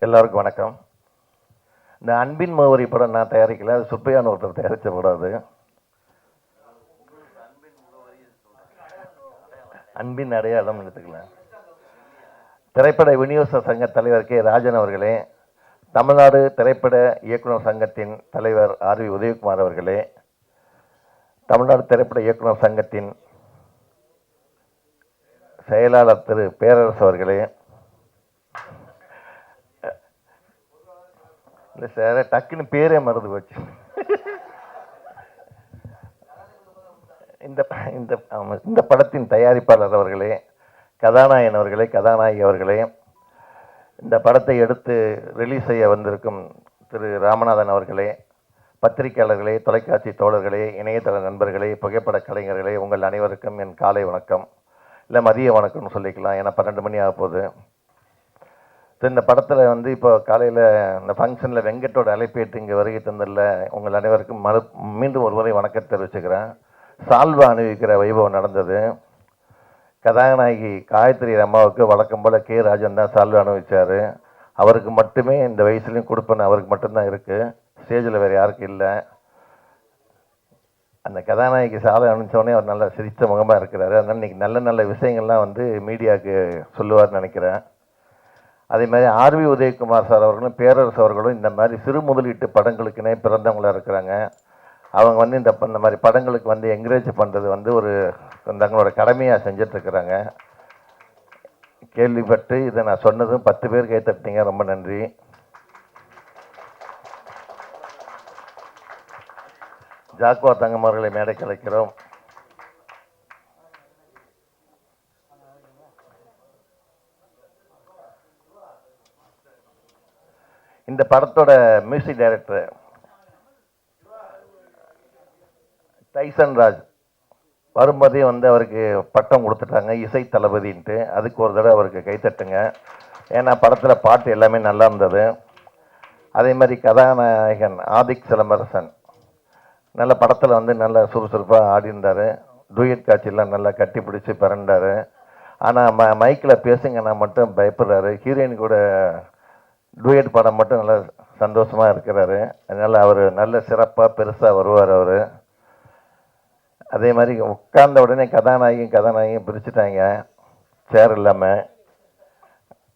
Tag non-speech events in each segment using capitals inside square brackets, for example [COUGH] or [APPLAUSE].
எல்லாருக்கும் வணக்கம். இந்த அன்பின் முகவரி படம் நான் தயாரிக்கல அது சுப்பையான ஒருத்தர் தயாரித்த படம் அது. அன்பின் அடையாளம் எடுத்துக்கலாம். திரைப்பட விநியோக சங்க தலைவர் கே. ராஜன் அவர்களே தமிழ்நாடு திரைப்பட இயக்குனர் சங்கத்தின் தலைவர் ஆர். வி. உதயகுமார் அவர்களே தமிழ்நாடு திரைப்பட இயக்குனர் சங்கத்தின் செயலாளர் திரு. பேரரசு அவர்களே இல்லை சார் டக்குன்னு பேரே மறந்து போச்சு. இந்த இந்த இந்த படத்தின் தயாரிப்பாளர் அவர்களே கதாநாயகன் அவர்களே கதாநாயகி அவர்களே இந்த படத்தை எடுத்து ரிலீஸ் செய்ய வந்திருக்கும் திரு ராமநாதன் அவர்களே பத்திரிகையாளர்களே தொலைக்காட்சி தோழர்களே இணையதள நண்பர்களே புகைப்பட கலைஞர்களே உங்கள் அனைவருக்கும் என் காலை வணக்கம். இல்லை மதிய வணக்கம்னு சொல்லிக்கலாம். ஏன்னா பன்னெண்டு மணி ஆக போகுது. இந்த படத்தில் வந்து இப்போ காலையில் இந்த ஃபங்க்ஷனில் வெங்கட்டோட அழைப்பேற்று இங்கே வருகை தந்ததில் உங்கள் அனைவருக்கும் மறு மீண்டும் ஒரு முறை வணக்கத்தை தெரிவிச்சுக்கிறேன். சால்வா அணிவிக்கிற வைபவம் நடந்தது. கதாநாயகி காயத்ரி அம்மாவுக்கு வழக்கம் போல் கே ராஜன் தான் சால்வா அனுபவிச்சார் அவருக்கு மட்டுமே இந்த வயசுலையும் கொடுப்பேன் அவருக்கு மட்டும்தான் இருக்குது ஸ்டேஜில் வேறு யாருக்கும் இல்லை. அந்த கதாநாயகி சாலை அனுப்பிச்சோடனே அவர் நல்லா சிரித்த முகமாக இருக்கிறாரு. அதனால் இன்றைக்கி நல்ல நல்ல விஷயங்கள்லாம் வந்து மீடியாவுக்கு சொல்லுவார்னு நினைக்கிறேன். அதே மாதிரி ஆர்வி உதயகுமார் சார் அவர்களும் பேரரசு அவர்களும் இந்த மாதிரி சிறு முதலீட்டு படங்களுக்குனே பிறந்தவங்களாக இருக்கிறாங்க. அவங்க வந்து இந்த இந்த மாதிரி படங்களுக்கு வந்து என்கரேஜ் பண்ணுறது வந்து ஒரு தங்களோட கடமையாக செஞ்சிட்ருக்கிறாங்க. கேள்விப்பட்டு இதை நான் சொன்னதும் பத்து பேர் கைத்தட்டிங்க ரொம்ப நன்றி. ஜாக்குவா தங்கம் அவர்களை கலைக்கிறோம் இந்த படத்தோட மியூசிக் டைரக்டர் டைசன் ராஜ். வரும்போதே வந்து அவருக்கு பட்டம் கொடுத்துட்டாங்க இசை தளபதின்ட்டு. அதுக்கு ஒரு தடவை அவருக்கு கைத்தட்டுங்க ஏன்னா படத்தில் பாட்டு எல்லாமே நல்லா இருந்தது. அதே மாதிரி கதாநாயகன் ஆதிக் சிலம்பரசன் நல்ல படத்தில் வந்து நல்ல சுறுசுறுப்பாக ஆடிருந்தார் டூயட் காட்சியெல்லாம் நல்லா கட்டி பிடிச்சி பிறண்டார் ஆனால் ம மைக்கில் பேசுங்கன்னா மட்டும் பயப்படுறாரு. ஹீரோயின் கூட டூயட் படம் மட்டும் நல்லா சந்தோஷமாக இருக்கிறாரு. அதனால் அவர் நல்ல சிறப்பாக பெருசாக வருவார் அவர். அதே மாதிரி உட்கார்ந்த உடனே கதாநாயகியும் கதாநாயகியும் பிரிச்சுட்டாங்க. சேர் இல்லாமல்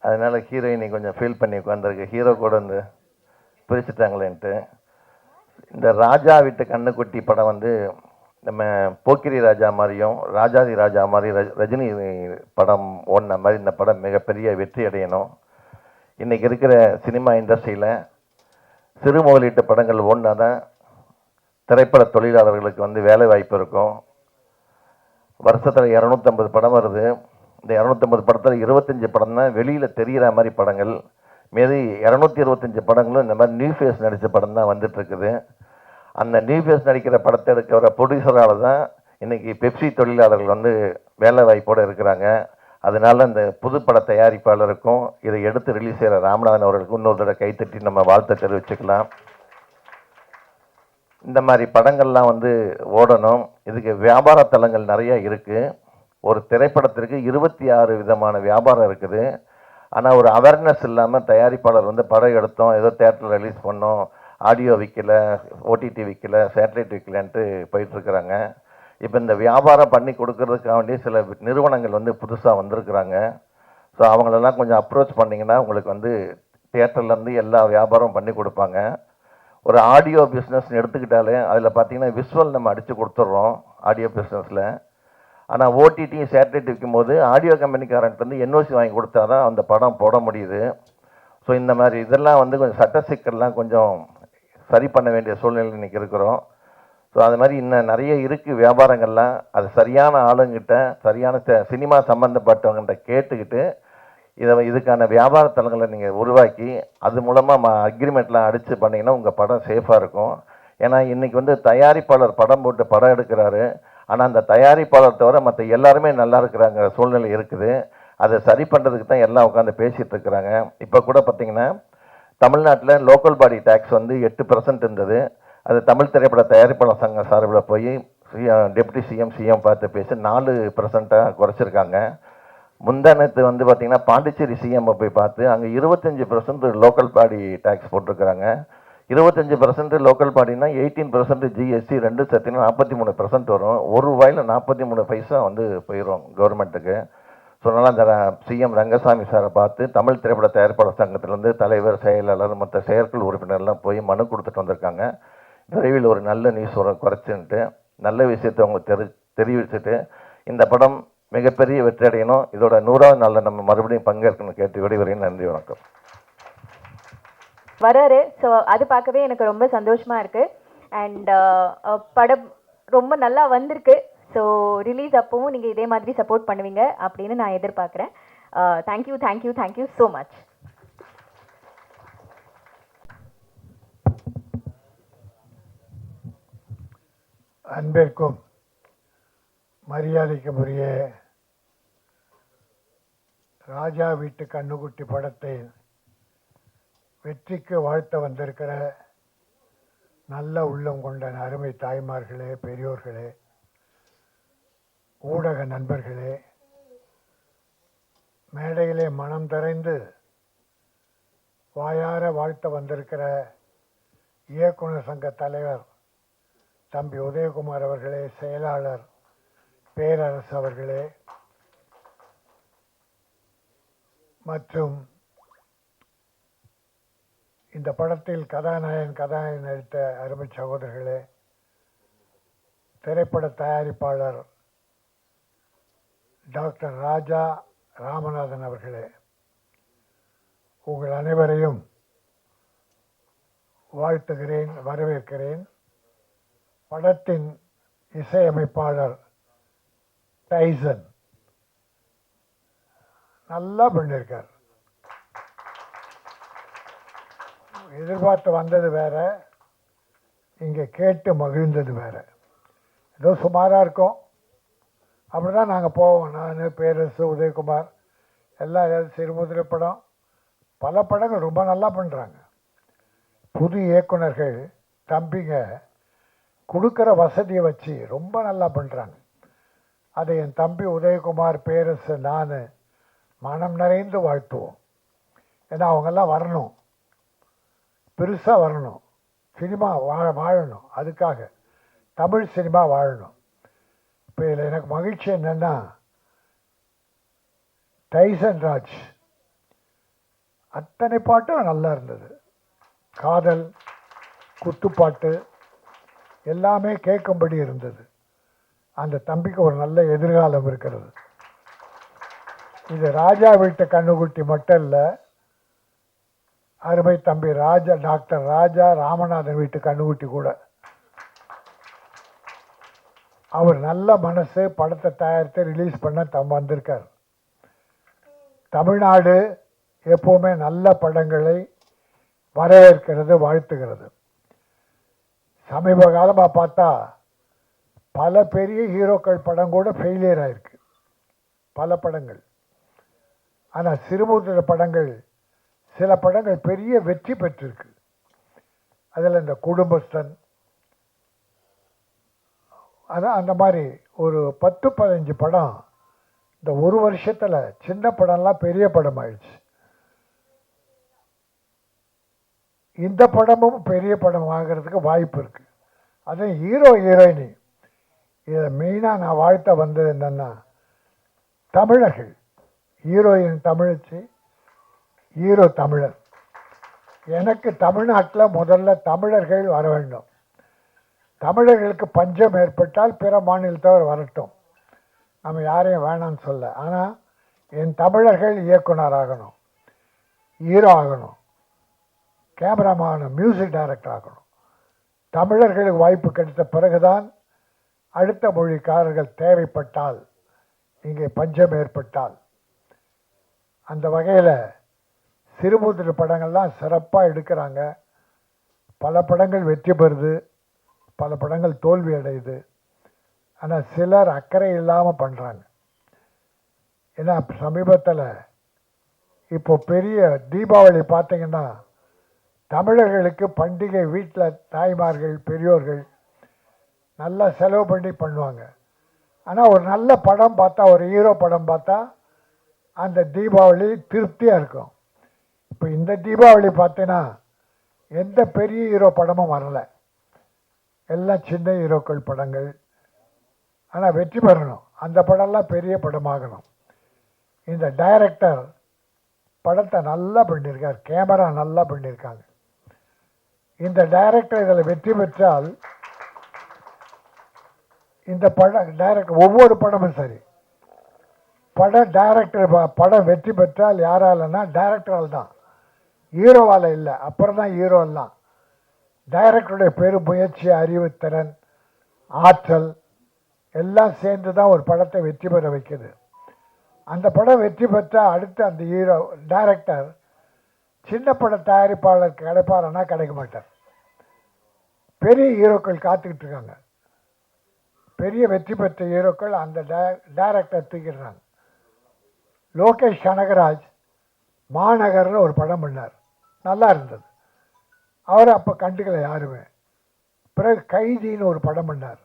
அதனால் ஹீரோயினி கொஞ்சம் ஃபீல் பண்ணி உட்காந்துருக்கு ஹீரோ கூட வந்து பிரிச்சுட்டாங்களேன்ட்டு. இந்த ராஜா வீட்டு கண்ணுக்குட்டி படம் வந்து நம்ம போக்கிரி ராஜா மாதிரியும் ராஜாதி ராஜா மாதிரி ரஜினி படம் ஓடின மாதிரி இந்த படம் மிகப்பெரிய வெற்றி அடையணும். இன்றைக்கி இருக்கிற சினிமா இண்டஸ்ட்ரியில் சிறு முதலீட்டு படங்கள் ஓடினா தான் திரைப்பட தொழிலாளர்களுக்கு வந்து வேலை வாய்ப்பு இருக்கும். வருஷத்தில் இரநூத்தம்பது படம் வருது. இந்த இரநூத்தம்பது படத்தில் இருபத்தஞ்சி படம் தான் வெளியில் தெரிகிற மாதிரி படங்கள். மீது இரநூத்தி இருபத்தஞ்சி படங்களும் இந்த மாதிரி நியூ ஃபேஸ் நடித்த படம் தான் வந்துட்டுருக்குது அந்த நியூ ஃபேஸ் நடிக்கிற படத்தை எடுக்கிற ப்ரொடியூசரால் தான் இன்றைக்கி பெப்சி தொழிலாளர்கள் வந்து வேலை வாய்ப்போடு இருக்கிறாங்க. அதனால இந்த புதுப்பட தயாரிப்பாளருக்கும் இதை எடுத்து ரிலீஸ் செய்கிற ராமநாதன் அவர்களுக்கும் இன்னொரு தடவை கைத்தட்டி நம்ம வாழ்த்தை தெரிவிச்சுக்கலாம். இந்த மாதிரி படங்கள்லாம் வந்து ஓடணும். இதுக்கு வியாபார தலங்கள் நிறையா இருக்குது ஒரு திரைப்படத்திற்கு இருபத்தி ஆறு விதமான வியாபாரம் இருக்குது. ஆனால் ஒரு அவேர்னஸ் இல்லாமல் தயாரிப்பாளர் வந்து படம் எடுத்தோம் ஏதோ தேட்டரில் ரிலீஸ் பண்ணோம் ஆடியோ விற்கல ஓடிடி விற்கலை சேட்டலைட் விற்கலன்ட்டு போயிட்டுருக்குறாங்க இப்போ இந்த வியாபாரம் பண்ணி கொடுக்கறதுக்காக வேண்டிய சில நிறுவனங்கள் வந்து புதுசாக வந்திருக்கிறாங்க. ஸோ அவங்களெல்லாம் கொஞ்சம் அப்ரோச் பண்ணிங்கன்னா உங்களுக்கு வந்து தேட்டர்லேருந்து எல்லா வியாபாரமும் பண்ணி கொடுப்பாங்க. ஒரு ஆடியோ பிஸ்னஸ்னு எடுத்துக்கிட்டாலே அதில் பார்த்தீங்கன்னா விஷுவல் நம்ம அடித்து கொடுத்துட்றோம் ஆடியோ பிஸ்னஸில் ஆனால் ஓடிடி சேட்டலைட் விற்கும்போது ஆடியோ கம்பெனிக்காரன்ட்டு வந்து என்ஓசி வாங்கி கொடுத்தா தான் அந்த படம் போட முடியுது. ஸோ இந்த மாதிரி இதெல்லாம் வந்து கொஞ்சம் சட்ட சிக்கல்லாம் கொஞ்சம் சரி பண்ண வேண்டிய சூழ்நிலை இன்றைக்கி இருக்கிறோம். ஸோ அது மாதிரி இன்னும் நிறைய இருக்குது வியாபாரங்கள்லாம் அது சரியான ஆளுங்கிட்ட சரியான சினிமா சம்மந்தப்பட்டவங்கிட்ட கேட்டுக்கிட்டு இதை இதுக்கான வியாபார தளங்களை நீங்கள் உருவாக்கி அது மூலமாக அக்ரிமெண்ட்லாம் அடித்து பண்ணிங்கன்னா உங்கள் படம் சேஃபாக இருக்கும். ஏன்னா இன்றைக்கி வந்து தயாரிப்பாளர் படம் போட்டு படம் எடுக்கிறாரு. ஆனால் அந்த தயாரிப்பாளர் தவிர மற்ற எல்லாருமே நல்லா இருக்கிறாங்க சூழ்நிலை இருக்குது. அதை சரி பண்ணுறதுக்கு தான் எல்லாம் உட்காந்து பேசிகிட்டு இருக்கிறாங்க. இப்போ கூட பார்த்தீங்கன்னா தமிழ்நாட்டில் லோக்கல் பாடி டேக்ஸ் வந்து எட்டு பர்சன்ட் இருந்தது அது தமிழ் திரைப்பட தயாரிப்பாளர் சங்கம் சார்பில் போய் டெப்டி சிஎம் சிஎம் பார்த்து பேசி நாலு பர்சண்ட்டாக குறைச்சிருக்காங்க. முந்தானத்து வந்து பார்த்திங்கன்னா பாண்டிச்சேரி சிஎம் போய் பார்த்து அங்கே இருபத்தஞ்சி பர்சன்ட் லோக்கல் பாடி டேக்ஸ் போட்டிருக்கிறாங்க. இருபத்தஞ்சி பர்சன்ட் லோக்கல் பாடினா எயிட்டீன் பர்சன்ட் ஜிஎஸ்டி ரெண்டு சேர்த்தினா நாற்பத்தி மூணு பர்சன்ட் வரும். ஒரு ரூபாயில் நாற்பத்தி மூணு பைசா வந்து போயிடும் கவர்மெண்ட்டுக்கு ஸோ அதனால் அந்த சிஎம் ரங்கசாமி சாரை பார்த்து தமிழ் திரைப்பட தயாரிப்பாளர் சங்கத்திலேருந்து தலைவர் செயலாளர் மற்ற செயற்குழு உறுப்பினர்லாம் போய் மனு கொடுத்துட்டு வந்திருக்காங்க. விரைவில் ஒரு நல்ல நியூஸ் வர குறைச்சுன்ட்டு நல்ல விஷயத்தை அவங்க தெரி தெரிவிச்சுட்டு இந்த படம் மிகப்பெரிய வெற்றி அடையணும். இதோட நூறாவது நாளில் நம்ம மறுபடியும் பங்கேற்கணும். கேட்டு விடைவரையும் நன்றி வணக்கம். வராரு. ஸோ அது பார்க்கவே எனக்கு ரொம்ப சந்தோஷமா இருக்கு. Uh, அண்ட் படம் ரொம்ப நல்லா வந்திருக்கு. ஸோ ரிலீஸ் அப்பவும் நீங்கள் இதே மாதிரி சப்போர்ட் பண்ணுவீங்க அப்படின்னு நான் எதிர்பார்க்குறேன். Thank you thank you thank you so much அன்பிற்கும் மரியாதைக்கும் உரிய ராஜா வீட்டு கண்ணுக்குட்டி படத்தை வெற்றிக்கு வாழ்த்த வந்திருக்கிற நல்ல உள்ளம் கொண்ட அருமை தாய்மார்களே பெரியோர்களே ஊடக நண்பர்களே மேடையிலே மனம் தரைந்து வாயார வாழ்த்த வந்திருக்கிற இயக்குனர் சங்க தலைவர் தம்பி உதயகுமார் அவர்களே செயலாளர் பேரரசு அவர்களே மற்றும் இந்த படத்தில் கதாநாயகன் கதாநாயகன் நடித்த அருமை சகோதரர்களே திரைப்பட தயாரிப்பாளர் டாக்டர் ராஜா ராமநாதன் அவர்களே உங்கள் அனைவரையும் வாழ்த்துகிறேன் வரவேற்கிறேன். படத்தின் இசையமைப்பாளர் டைசன். நல்லா பண்ணியிருக்கார் எதிர்பார்த்து வந்தது வேற இங்கே கேட்டு மகிழ்ந்தது வேற. ஏதோ சுமாராக இருக்கும். அப்படி தான் நாங்கள் போவோம். நான் பேரரசு உதயகுமார் எல்லா சிறுமுதிரை படம் பல படங்கள் ரொம்ப நல்லா பண்ணுறாங்க புது இயக்குனர்கள் தம்பிங்க கொடுக்குற வசதியை வச்சு ரொம்ப நல்லா பண்ணுறாங்க அதை என் தம்பி உதயகுமார் பேரரசு நான் மனம் நிறைந்து வாழ்த்துவோம். ஏன்னா அவங்கெல்லாம் வரணும். பெருசாக வரணும். சினிமா வாழ வாழணும். அதுக்காக தமிழ் சினிமா வாழணும். இப்போ இதில் எனக்கு மகிழ்ச்சி என்னென்னா டைசன் ராஜ் அத்தனை பாட்டும் நல்லா இருந்தது. காதல் குத்துப்பாட்டு எல்லாமே கேட்கும்படி இருந்தது. அந்த தம்பிக்கு ஒரு நல்ல எதிர்காலம் இருக்கிறது. இது ராஜா வீட்டு கண்ணுக்குட்டி மட்டும் இல்லை அருமை தம்பி ராஜா டாக்டர் ராஜா ராமநாதன் வீட்டு கண்ணுக்குட்டி கூட. அவர் நல்ல மனசு படத்தை தயாரித்து ரிலீஸ் பண்ண தம் வந்திருக்கார். தமிழ்நாடு எப்போவுமே நல்ல படங்களை வரவேற்கிறது வாழ்த்துகிறது. சமீப காலமாக பார்த்தா பல பெரிய ஹீரோக்கள் படம் கூட ஃபெயிலியர் ஆகிருக்கு பல படங்கள். ஆனால் சிறுமுத்திர படங்கள் சில படங்கள் பெரிய வெற்றி பெற்றிருக்கு. அதில் இந்த குடும்பஸ்தன் அதான் அந்த மாதிரி ஒரு பத்து பதினஞ்சு படம் இந்த ஒரு வருஷத்தில் சின்ன படம்லாம் பெரிய படம் ஆயிடுச்சு இந்த படமும் பெரிய படம் ஆகிறதுக்கு வாய்ப்பு இருக்குது அதுவும் ஹீரோ ஹீரோயினி. இதை மெயினாக நான் வாழ்த்த வந்தது என்னென்னா தமிழர்கள். ஹீரோயின் தமிழச்சி ஹீரோ தமிழர். எனக்கு தமிழ்நாட்டில் முதல்ல தமிழர்கள் வர வேண்டும். தமிழர்களுக்கு பஞ்சம் ஏற்பட்டால் பிற மாநிலத்தவர் வரட்டும். நம்ம யாரையும் வேணாம்னு சொல்ல. ஆனால் என் தமிழர்கள் இயக்குனர் ஆகணும். ஹீரோ ஆகணும். கேமராமான மியூசிக் டைரக்டர் ஆகணும். தமிழர்களுக்கு வாய்ப்பு கிடைத்த பிறகுதான் அடுத்த மொழிக்காரர்கள் தேவைப்பட்டால் இங்கே பஞ்சம் ஏற்பட்டால். அந்த வகையில் சிறுமுதிர படங்கள்லாம் சிறப்பாக எடுக்கிறாங்க. பல படங்கள் வெற்றி பெறுது. பல படங்கள் தோல்வி அடையுது. ஆனால் சிலர் அக்கறை இல்லாமல் பண்ணுறாங்க ஏன்னா சமீபத்தில் இப்போ பெரிய தீபாவளி பார்த்தீங்கன்னா தமிழர்களுக்கு பண்டிகை வீட்டில் தாய்மார்கள் பெரியோர்கள் நல்லா செலவு பண்ணி பண்ணுவாங்க. ஆனால் ஒரு நல்ல படம் பார்த்தா ஒரு ஹீரோ படம் பார்த்தா அந்த தீபாவளி திருப்தியாக இருக்கும். இப்போ இந்த தீபாவளி பார்த்தீங்கன்னா எந்த பெரிய ஹீரோ படமும் வரலை. எல்லாம் சின்ன ஹீரோக்கள் படங்கள். ஆனால் வெற்றி பெறணும். அந்த படம்லாம் பெரிய படமாகணும். இந்த டைரக்டர் படத்தை நல்லா பண்ணியிருக்கார். கேமரா நல்லா பண்ணியிருக்காங்க. இந்த டைரக்டர் இதில் வெற்றி பெற்றால் இந்த படம் டைரக்டர் ஒவ்வொரு படமும் சரி. படம் டைரக்டர் படம் வெற்றி பெற்றால் யாராலன்னா டைரக்டரால் தான். ஹீரோவால் இல்லை அப்புறம் தான் ஹீரோ எல்லாம் டைரக்டருடைய பெரும் முயற்சி அறிவுத்திறன் ஆற்றல் எல்லாம் சேர்ந்து தான் ஒரு படத்தை வெற்றி பெற வைக்குது. அந்த படம் வெற்றி பெற்றால் அடுத்து அந்த ஹீரோ டைரக்டர் சின்ன பட தயாரிப்பாளர் கிடைப்பாருன்னா கிடைக்க மாட்டார். பெரிய ஹீரோக்கள் காத்துக்கிட்டு இருக்காங்க. பெரிய வெற்றி பெற்ற ஹீரோக்கள் அந்த டைரக்டர் தூக்கிடுறாங்க. லோகேஷ் கனகராஜ் மாநகர்னு ஒரு படம் பண்ணார். நல்லா இருந்தது. அவரை அப்போ கண்டுக்கல யாருமே. பிறகு கைதின்னு ஒரு படம் பண்ணார்.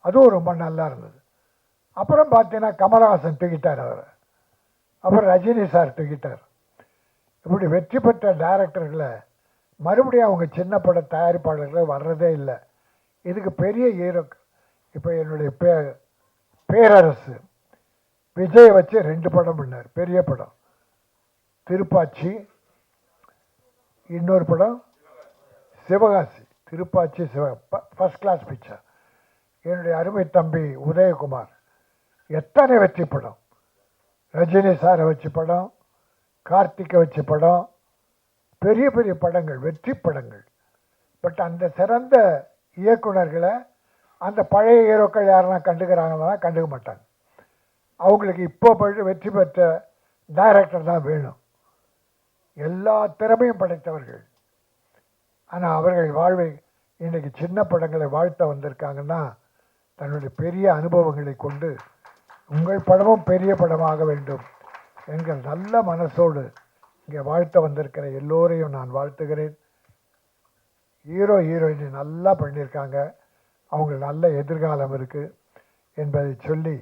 அதுவும் ரொம்ப நல்லா இருந்தது. அப்புறம் பார்த்தீங்கன்னா கமலஹாசன் தூக்கிட்டார் அவர். அப்புறம் ரஜினி சார் தூக்கிட்டார். இப்படி வெற்றி பெற்ற டைரக்டர்களை மறுபடியும் அவங்க சின்ன பட தயாரிப்பாளர்கள் வர்றதே இல்லை. இதுக்கு பெரிய ஹீரோ இப்போ என்னுடைய பே பேரரசு விஜயை வச்சு ரெண்டு படம் பண்ணார். பெரிய படம். திருப்பாச்சி இன்னொரு படம் Sivakasi. Thirupaachi Siva first class picture என்னுடைய அருமை தம்பி உதயகுமார். எத்தனை வெற்றி படம்? ரஜினி சாரை வச்சு படம் கார்த்திகை வச்சு படம் பெரிய பெரிய படங்கள் வெற்றி படங்கள். பட் அந்த சிறந்த இயக்குனர்களை அந்த பழைய ஹீரோக்கள் யாரெல்லாம் கண்டுக்கிறாங்கன்னா கண்டுக்க மாட்டாங்க. அவங்களுக்கு இப்போ வெற்றி பெற்ற டைரக்டர் தான் வேணும். எல்லா திறமையும் படைத்தவர்கள். ஆனால் அவர்கள் வாழ்வை இன்றைக்கி சின்ன படங்களை வாழ்த்த வந்திருக்காங்கன்னா தன்னுடைய பெரிய அனுபவங்களை கொண்டு உங்கள் படமும் பெரிய படமாக வேண்டும் என்கிற நல்ல மனசோடு இங்கே வாழ்த்த வந்திருக்கிற எல்லோரையும் நான் வாழ்த்துகிறேன். ஹீரோ ஹீரோயினி நல்லா பண்ணியிருக்காங்க. அவங்க நல்ல எதிர்காலம் இருக்குது என்பதை சொல்லி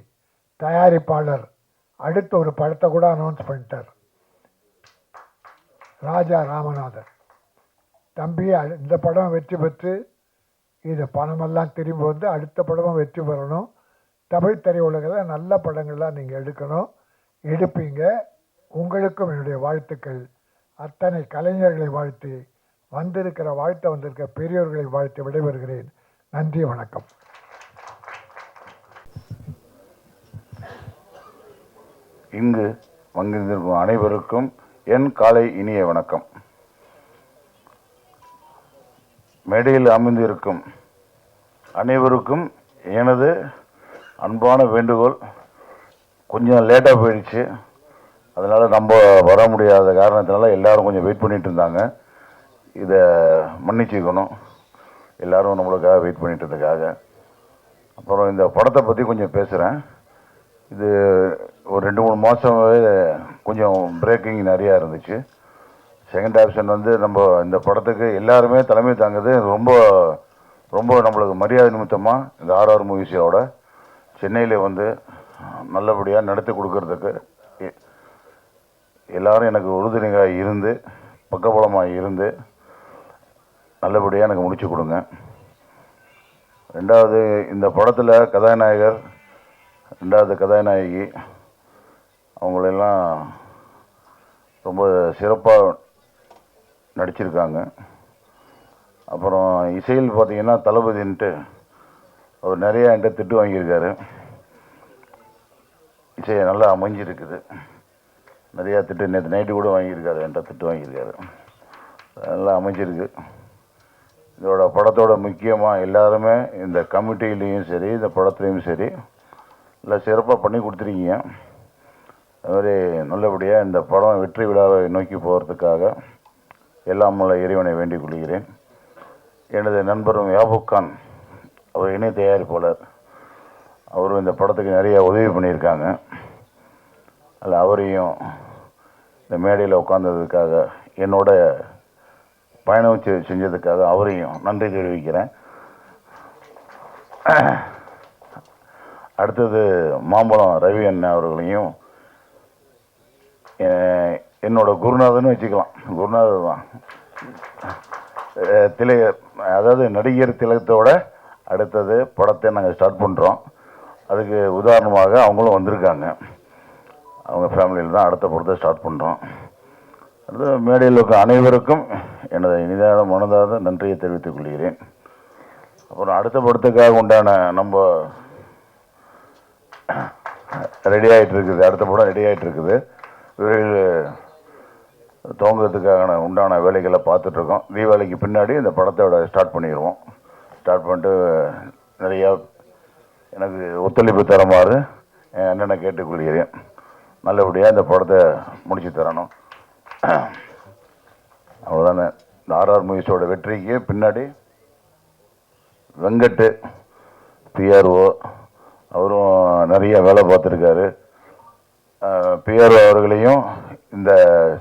தயாரிப்பாளர் அடுத்த ஒரு படத்தை கூட அனௌன்ஸ் பண்ணிட்டார். ராஜா ராமநாதன். தம்பி இந்த படம் வெற்றி பெற்று இது பணமெல்லாம் திரும்பி வந்து அடுத்த படமும் வெற்றி பெறணும். தமிழ் திரையுலகில் நல்ல படங்கள்லாம் நீங்கள் எடுக்கணும். எடுப்பீங்க. உங்களுக்கும் என்னுடைய வாழ்த்துக்கள். அத்தனை கலைஞர்களை வாழ்த்தி வந்திருக்கிற வாழ்த்த வந்திருக்கிற பெரியோர்களை வாழ்த்து விடைபெறுகிறேன். நன்றி வணக்கம். இங்கு வந்திருக்கும் அனைவருக்கும் என் காலை இனிய வணக்கம். மேடையில் அமைந்திருக்கும் அனைவருக்கும் எனது அன்பான வேண்டுகோள் கொஞ்சம் லேட்டாக போயிடுச்சு. அதனால் நம்ம வர முடியாத காரணத்தினால எல்லோரும் கொஞ்சம் வெயிட் பண்ணிட்டு இருந்தாங்க. இதை மன்னிச்சுக்கணும். எல்லோரும் நம்மளுக்காக வெயிட் பண்ணிட்டு இருந்ததுக்காக. அப்புறம் இந்த படத்தை பற்றி கொஞ்சம் பேசுகிறேன் இது ஒரு ரெண்டு மூணு மாதமாகவே கொஞ்சம் பிரேக்கிங் நிறையா இருந்துச்சு. செகண்ட் ஆப்ஷன் வந்து நம்ம இந்த படத்துக்கு எல்லாருமே தலைமை தாங்குது ரொம்ப ரொம்ப நம்மளுக்கு மரியாதை நிமித்தமாக இந்த ஆர்ஆர் மூவிஸோட சென்னையில் வந்து நல்லபடியாக நடத்தி கொடுக்கறதுக்கு எல்லாரும் எனக்கு உறுதுணையாக இருந்து பக்கபலமாக இருந்து நல்லபடியாக எனக்கு முடிச்சு கொடுங்க. ரெண்டாவது இந்த படத்தில் கதாநாயகர் ரெண்டாவது கதாநாயகி அவங்களெல்லாம் ரொம்ப சிறப்பாக நடிச்சிருக்காங்க. அப்புறம் இசையில் பார்த்தீங்கன்னா தளபதின்ட்டு அவர் நிறையா என்கிட்ட திட்டு வாங்கியிருக்காரு. இசையை நல்லா அமைஞ்சிருக்குது. நிறையா திட்டு நேற்று நைட்டு கூட வாங்கியிருக்காரு என்கிட்ட திட்டு வாங்கியிருக்காரு. நல்லா அமைச்சிருக்கு இதோட படத்தோட முக்கியமாக எல்லாருமே இந்த கமிட்டிலையும் சரி இந்த படத்துலையும் சரி நல்லா சிறப்பாக பண்ணி கொடுத்துருக்கீங்க. அது மாதிரி நல்லபடியாக இந்த படம் வெற்றி விழாவை நோக்கி போகிறதுக்காக எல்லாம் உள்ள இறைவனை வேண்டிக் கொள்கிறேன். எனது நண்பரும் யாபுக் கான் அவர் இணை தயாரிப்பாளர் அவரும் இந்த படத்துக்கு நிறைய உதவி பண்ணியிருக்காங்க. அதில் அவரையும் இந்த மேடையில் உட்காந்ததுக்காக என்னோட பயணம் செ- செஞ்சதுக்காக அவரையும் நன்றி தெரிவிக்கிறேன். அடுத்தது மாம்பழம் ரவி அண்ணன் அவர்களையும் என்னோட குருநாதன்னு வச்சுக்கலாம். குருநாதர் தான். திலக அதாவது நடிகர் திலகத்தோட அடுத்தது படத்தை நாங்கள் ஸ்டார்ட் பண்ணுறோம் அதுக்கு உதாரணமாக அவங்களும் வந்திருக்காங்க. அவங்க ஃபேமிலியில் தான் அடுத்த படத்தை ஸ்டார்ட் பண்ணுறோம் அடுத்து மேடையில் இருக்க அனைவருக்கும் எனது இனிதான மனதாக நன்றியை தெரிவித்துக் கொள்கிறேன். அப்புறம் அடுத்த படத்துக்காக உண்டான நம்ம ரெடி ஆகிட்டு இருக்குது. அடுத்த படம் ரெடி ஆகிட்டு இருக்குது. விரைவில் துவங்குறதுக்கான உண்டான வேலைகளை பார்த்துட்ருக்கோம் தீபாவளிக்கு பின்னாடி இந்த படத்தோட ஸ்டார்ட் பண்ணிடுவோம். ஸ்டார்ட் பண்ணிட்டு நிறையா எனக்கு ஒத்துழைப்பு தருமாறு என் அண்ணனை கேட்டுக்கொள்கிறேன். நல்லபடியாக இந்த படத்தை முடிச்சு தரணும். அவ்வளோதானே இந்த ஆர்ஆர் மூவிஸோட வெற்றிக்கு பின்னாடி வெங்கட்டு பிஆர்ஓ அவரும் நிறைய வேலை பார்த்துருக்காரு. பிஆர்ஓ அவர்களையும் இந்த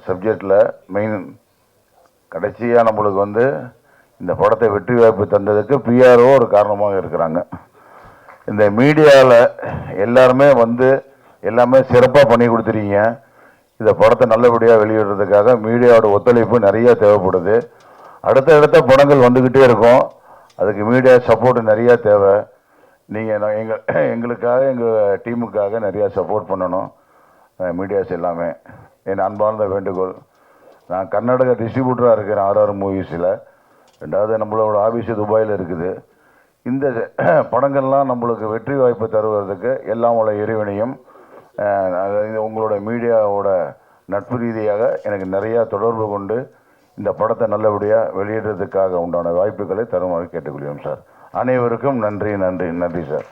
சப்ஜெக்டில் மெயின் கடைசியாக நம்மளுக்கு வந்து இந்த படத்தை வெற்றி வாய்ப்பு தந்ததுக்கு பிஆர்ஓ ஒரு காரணமாக இருக்கிறாங்க. இந்த மீடியாவில் எல்லாருமே வந்து எல்லாமே சிறப்பாக பண்ணி கொடுத்துருக்கீங்க இந்த படத்தை நல்லபடியாக வெளியிடுறதுக்காக மீடியாவோட ஒத்துழைப்பு நிறையா தேவைப்படுது. அடுத்தடுத்த படங்கள் வந்துக்கிட்டே இருக்கும். அதுக்கு மீடியா சப்போர்ட் நிறையா தேவை. நீங்கள் எங்கள் எங்களுக்காக எங்கள் டீமுக்காக நிறையா சப்போர்ட் பண்ணணும். மீடியாஸ் எல்லாமே. என் அன்பார்ந்த வேண்டுகோள். நான் கர்நாடக டிஸ்ட்ரிபியூட்டராக இருக்கிறேன் ஆர்ஆர் மூவிஸில் ரெண்டாவது நம்மளோட ஆஃபீஸு துபாயில் இருக்குது. இந்த படங்கள்லாம் நம்மளுக்கு வெற்றி வாய்ப்பு தருவதற்கு எல்லாம் உள்ள இறைவனையும் Uh, உங்களோட மீடியாவோட நட்பு ரீதியாக எனக்கு நிறையா தொடர்பு கொண்டு இந்த படத்தை நல்லபடியாக வெளியிடுறதுக்காக உண்டான வாய்ப்புகளை தருமாறு கேட்டுக்கொள்கிறோம் சார். அனைவருக்கும் நன்றி நன்றி நன்றி சார்.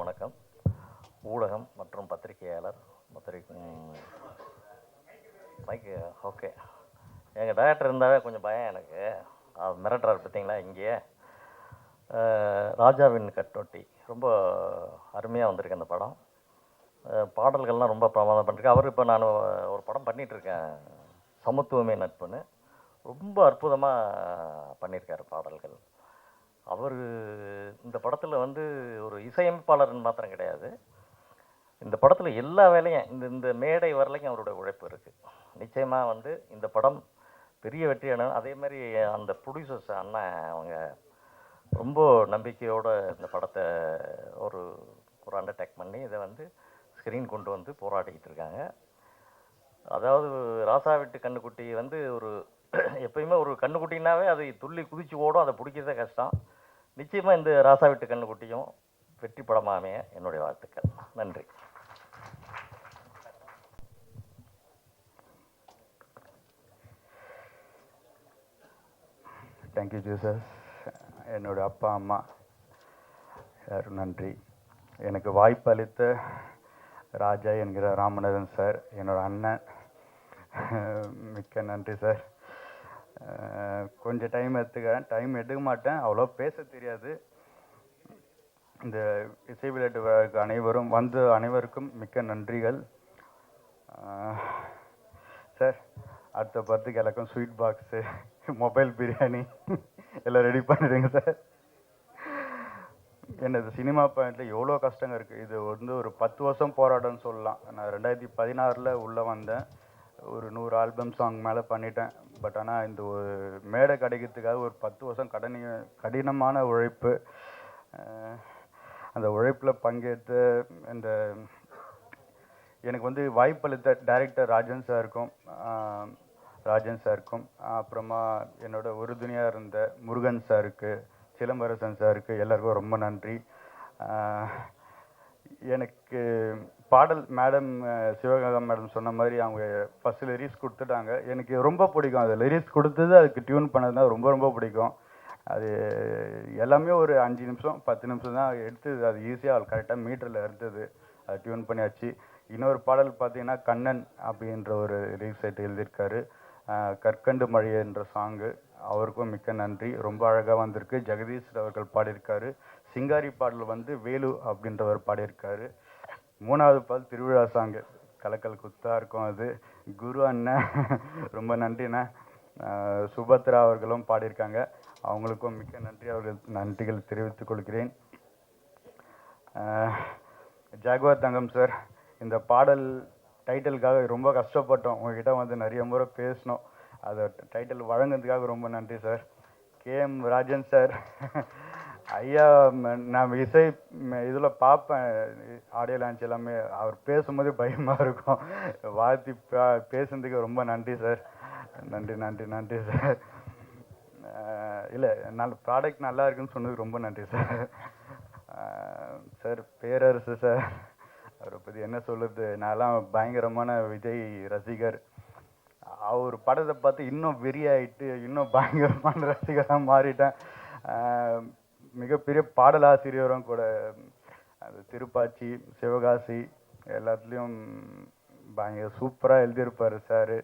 வணக்கம். ஊடகம் மற்றும் பத்திரிகையாளர் மைக்கு ஓகே எங்கள் டேரக்டர் இருந்தாவே கொஞ்சம் பயம் எனக்கு. அவர் மிரட்டுறாரு பார்த்தீங்களா? இங்கேயே. ராஜாவின் கட்டொட்டி. ரொம்ப அருமையாக வந்திருக்கு அந்த படம். பாடல்கள்லாம் ரொம்ப பிரமாதம் பண்ணிருக்கு. அவர் இப்போ நான் ஒரு படம் பண்ணிகிட்ருக்கேன் சமத்துவமே நட்புன்னு. ரொம்ப அற்புதமாக பண்ணியிருக்காரு பாடல்கள். அவர் இந்த படத்தில் வந்து ஒரு இசையமைப்பாளர்னு மாத்திரம் கிடையாது. இந்த படத்தில் எல்லா வேலையும் இந்த இந்த மேடை வரலைக்கும் அவரோட உழைப்பு இருக்குது நிச்சயமாக வந்து இந்த படம் பெரிய வெற்றியான அதே மாதிரி அந்த ப்ரொடியூசர்ஸ் அண்ணன் அவங்க ரொம்ப நம்பிக்கையோட இந்த படத்தை ஒரு ஒரு அண்டர்டேக் பண்ணி இதை வந்து ஸ்க்ரீன் கொண்டு வந்து போராடிக்கிட்டு இருக்காங்க. அதாவது ராசா வீட்டு கண்ணுக்குட்டி வந்து ஒரு [CLEARS THROAT] எப்பயுமே ஒரு கண்ணுக்குட்டினாவே அது துள்ளி குதிச்சு ஓடும் அதை பிடிக்கிறதே கஷ்டம். நிச்சயமாக இந்த ராசா வீட்டு கண்ணுக்குட்டியும் வெற்றி படமாமே என்னுடைய வாழ்த்துக்கள். நன்றி. தேங்க்யூ ஜூசஸ் என்னோட அப்பா அம்மா எல்லாரும் நன்றி. எனக்கு வாய்ப்பு அளித்த ராஜா என்கிற ராமநாதன் சார் என்னோடய அண்ணன். மிக்க நன்றி சார். கொஞ்சம் டைம் எடுத்துக்கிறேன். டைம் எடுக்க மாட்டேன். அவ்வளோ பேச தெரியாது. இந்த இசை விளையாட்டு விழாவுக்கு அனைவரும் வந்து அனைவருக்கும் மிக்க நன்றிகள். சார் அடுத்த படத்துக்கு எல்லாருக்கும் ஸ்வீட் பாக்ஸு மொபைல் பிரியாணி எல்லாம் ரெடி பண்ணிடுங்க சார் என்னது சினிமா பாயிண்டில் எவ்வளோ கஷ்டங்க இருக்குது இது வந்து ஒரு பத்து வருஷம் போராட்டம்னு சொல்லலாம். நான் ரெண்டாயிரத்தி பதினாறில் உள்ளே வந்தேன். ஒரு நூறு ஆல்பம் சாங் மேலே பண்ணிட்டேன். பட் ஆனால் இந்த ஒரு மேடை கிடைக்கிறதுக்காக ஒரு பத்து வருஷம் கடனி கடினமான உழைப்பு அந்த உழைப்பில் பங்கேற்று இந்த எனக்கு வந்து வாய்ப்பளித்த டைரக்டர் ராஜன் சாருக்கும் இருக்கும் ராஜன் சாருக்கும் அப்புறமா என்னோட உறுதுணையாக இருந்த முருகன் சாருக்கு சிலம்பரசன் சாருக்கு எல்லாருக்கும் ரொம்ப நன்றி. எனக்கு பாடல் மேடம் சிவகங்கா மேடம் சொன்ன மாதிரி அவங்க ஃபஸ்ட்டு லிரிக்ஸ் கொடுத்துட்டாங்க. எனக்கு ரொம்ப பிடிக்கும். அது லிரிக்ஸ் கொடுத்தது அதுக்கு டியூன் பண்ணது தான் ரொம்ப ரொம்ப பிடிக்கும். அது எல்லாமே ஒரு அஞ்சு நிமிஷம் பத்து நிமிஷம் தான் எடுத்தது. அது ஈஸியாக அவள் கரெக்டாக மீட்டரில் இருந்தது அது டியூன் பண்ணியாச்சு. இன்னொரு பாடல் பார்த்தீங்கன்னா கண்ணன் அப்படின்ற ஒரு லிரிக்ஸ் சைட் எழுதியிருக்காரு. கற்கண்டு மழை என்ற சாங்கு அவருக்கும் மிக்க நன்றி. ரொம்ப அழகாக வந்திருக்கு. ஜெகதீஷ் அவர்கள் பாடியிருக்காரு. சிங்காரி பாடல் வந்து வேலு அப்படின்றவர் பாடியிருக்காரு. மூணாவது பாடல் திருவிழா சாங்கு கலக்கல் குத்தாக இருக்கும் அது. குரு அண்ணன் ரொம்ப நன்றிண்ணே. சுபத்ரா அவர்களும் பாடியிருக்காங்க. அவங்களுக்கும் மிக்க நன்றி. அவர்கள் நன்றிகள் தெரிவித்துக் கொள்கிறேன். ஆஹ் ஜாகுவார் தங்கம் சார் இந்த பாடல் டைட்டிலுக்காக ரொம்ப கஷ்டப்பட்டோம். உங்ககிட்ட வந்து நிறைய முறை பேசினோம். அதை டைட்டில் வழங்குனதுக்காக ரொம்ப நன்றி sir. K. M. Rajan sir. ஐயா ம- நான் இசை இதில் பார்ப்பேன் ஆடியோ லான்ச் எல்லாமே. அவர் பேசும்போது பயமாக இருக்கும். வாழ்த்தி பேசுனதுக்கு ரொம்ப நன்றி சார். நன்றி நன்றி நன்றி சார். இல்லை நல்ல ப்ராடக்ட் நல்லா இருக்குன்னு சொன்னதுக்கு ரொம்ப நன்றி சார். சார் பேரரசு சார். அவரை பற்றி என்ன சொல்லுறது நான்லாம் பயங்கரமான விஜய் ரசிகர். அவர் படத்தை பார்த்து இன்னும் வெறியாயிட்டு இன்னும் பயங்கரமான [LAUGHS] ரசிகராக மாறிட்டேன். மிகப்பெரிய பாடலாசிரியரும் கூட. அது திருப்பாச்சி சிவகாசி எல்லாத்துலேயும் பயங்கர சூப்பராக எழுதியிருப்பார் சார்.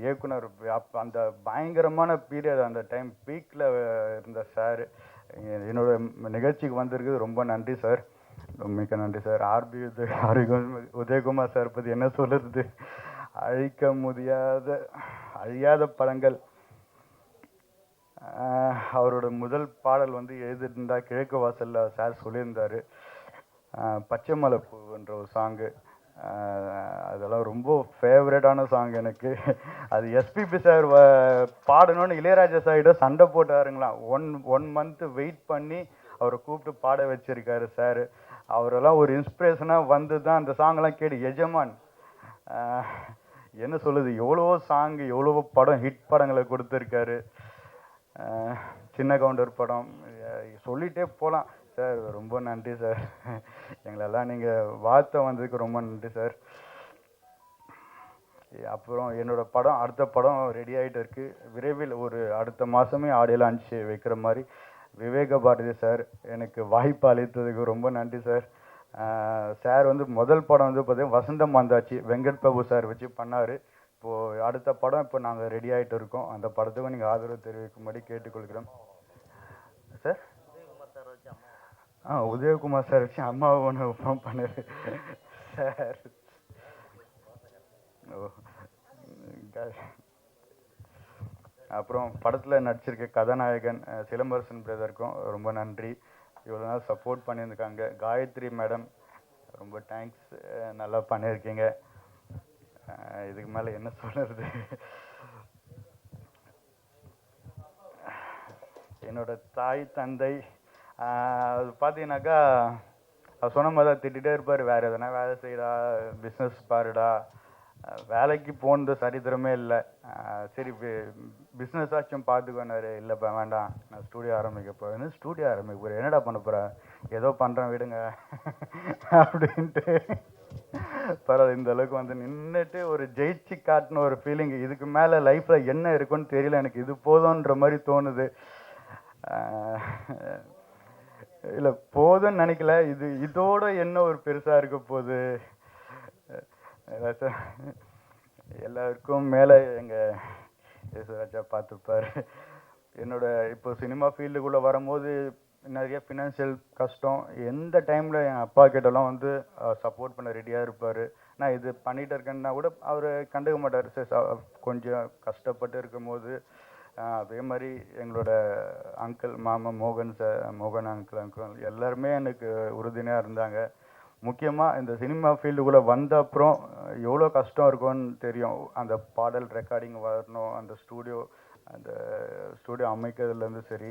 இயக்குனர் அப்போ அந்த பயங்கரமான பீரியட் அந்த டைம் பீக்கில் இருந்த சார். என்னோட நிகழ்ச்சிக்கு வந்திருக்குது ரொம்ப நன்றி சார். மிக்க நன்றி sir. R P Udhaya R P Udhayakumar sir பற்றி என்ன சொல்லுறது அழிக்க முடியாத அழியாத படங்கள். அவரோட முதல் பாடல் வந்து எழுதிருந்தா கிழக்கு வாசலில் சார் சொல்லியிருந்தார். பச்சைமலை பச்சை மலை பூன்ற ஒரு சாங்கு. அதெல்லாம் ரொம்ப ஃபேவரட்டான சாங் எனக்கு. அது எஸ்பிபி சார் பாடணும்னு இளையராஜா சார்கிட்ட சண்டை போட்டாருங்களாம். ஒன் ஒன் மந்த் வெயிட் பண்ணி அவரை கூப்பிட்டு பாட வச்சிருக்காரு சார். அவரெல்லாம் ஒரு இன்ஸ்பிரேஷனாக வந்து தான் அந்த சாங்கெல்லாம் கேட்டு எஜமான் என்ன சொல்லுது? எவ்வளவோ சாங் எவ்வளவோ படம் ஹிட் படங்களை கொடுத்துருக்காரு. சின்ன கவுண்டர் படம். சொல்லிகிட்டே சொல்லிட்டே போகலாம் சார் ரொம்ப நன்றி சார். எங்களெல்லாம் நீங்கள் வாழ்த்த வந்ததுக்கு ரொம்ப நன்றி சார். அப்புறம் என்னோட படம் அடுத்த படம் ரெடி ஆகிட்டு இருக்குது விரைவில் ஒரு அடுத்த மாதமே ஆடியெல்லாம் அனுப்பிச்சு வைக்கிற மாதிரி விவேக பாரதி சார் எனக்கு வாய்ப்பு அளித்ததுக்கு ரொம்ப நன்றி சார். சார் வந்து முதல் படம் வந்து பார்த்தீங்கன்னா வசந்தம் வந்தாச்சு. வெங்கட் பிரபு சார் வச்சு பண்ணார். இப்போது அடுத்த படம் இப்போ நாங்கள் ரெடி ஆகிட்டு இருக்கோம். அந்த படத்துக்கும் நீங்கள் ஆதரவு தெரிவிக்கும்படி கேட்டுக்கொள்கிறோம். சார்? ஆ உதயகுமார் சார் வச்சு அம்மாவை ஒன்று ஃபோன் சார். ஓ அப்புறம் படத்தில் நடிச்சிருக்க கதாநாயகன் சிலம்பரசன் பிரதருக்கும் ரொம்ப நன்றி. இவ்வளோ நாள் சப்போர்ட் பண்ணியிருக்காங்க காயத்ரி மேடம் ரொம்ப தேங்க்ஸ் நல்லா பண்ணியிருக்கீங்க. இதுக்கு மேலே என்ன சொல்கிறது என்னோட தாய் தந்தை அது பார்த்தீங்கன்னாக்கா அவர் சொன்ன மாதிரி தான் திட்டிகிட்டே இருப்பார். வேறு எதனா வேலை செய்யடா பிஸ்னஸ் பாருடா வேலைக்கு போனது சரித்திரமே இல்லை. சரி பிஸ்னஸ் ஆச்சும் பார்த்துக்கோனாரு. இல்லைப்பா வேண்டாம் நான் ஸ்டூடியோ ஆரம்பிக்க போகிறேன் ஸ்டூடியோ ஆரம்பிக்க போகிறேன் என்னடா பண்ண போகிற ஏதோ பண்ணுறேன் விடுங்க. [LAUGHS] அப்படின்ட்டு. பரவாயில்ல இந்த அளவுக்கு வந்து நின்றுட்டு ஒரு ஜெயிச்சு காட்டின ஒரு ஃபீலிங் இதுக்கு மேலே லைஃப்பில் என்ன இருக்குன்னு தெரியல. எனக்கு இது போதும்ன்ற மாதிரி தோணுது. இல்லை போதும்னு நினைக்கல. இது இதோட என்ன ஒரு பெருசாக இருக்க போகுது? ஏதாச்சும் எல்லாருக்கும் மேலே எங்கள் யேசுராஜா பார்த்துப்பார் என்னோட இப்போ சினிமா ஃபீல்டுக்குள்ளே வரும்போது நிறைய ஃபினான்ஷியல் கஷ்டம். எந்த டைமில் என் அப்பா கிட்டலாம் வந்து சப்போர்ட் பண்ண ரெடியாக இருப்பார். நான் இது பண்ணிகிட்டு இருக்கேன்னா கூட அவர் கண்டுக்க மாட்டார். சரி ச- கொஞ்சம் கஷ்டப்பட்டு இருக்கும்போது அதே மாதிரி எங்களோட அங்கிள் மாமா மோகன் சார் மோகன் அங்கிள் அங்கிள் எல்லாருமே எனக்கு உறுதுணையாக இருந்தாங்க. முக்கியமாக இந்த சினிமா ஃபீல்டுக்குள்ளே வந்த அப்புறம் எவ்வளோ கஷ்டம் இருக்கும்னு தெரியும். அந்த பாடல் ரெக்கார்டிங் வரணும் அந்த ஸ்டூடியோ அந்த ஸ்டூடியோ அமைக்கிறதுலேருந்து சரி.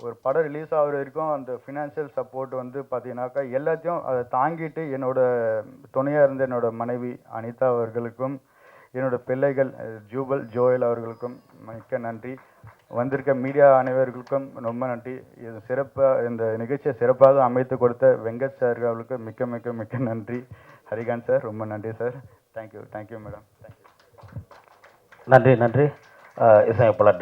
ஒரு படம் ரிலீஸ் ஆகிற வரைக்கும் அந்த ஃபினான்ஷியல் சப்போர்ட் வந்து பார்த்தீங்கன்னாக்கா எல்லாத்தையும் அதை தாங்கிட்டு என்னோட துணையாக இருந்த என்னோட மனைவி அனிதா அவர்களுக்கும் என்னோட பிள்ளைகள் ஜூபல் ஜோயல் அவர்களுக்கும் மிக்க நன்றி. வந்திருக்க மீடியா அனைவர்களுக்கும் ரொம்ப நன்றி. இது சிறப்பாக இந்த நிகழ்ச்சியை சிறப்பாக அமைத்து கொடுத்த வெங்கட் சார் அவர்களுக்கு மிக்க மிக்க மிக்க நன்றி. ஹரிகாந்த் சார் ரொம்ப நன்றி sir thank you thank you madam thank you நன்றி நன்றி. இசையமைப்பாளர்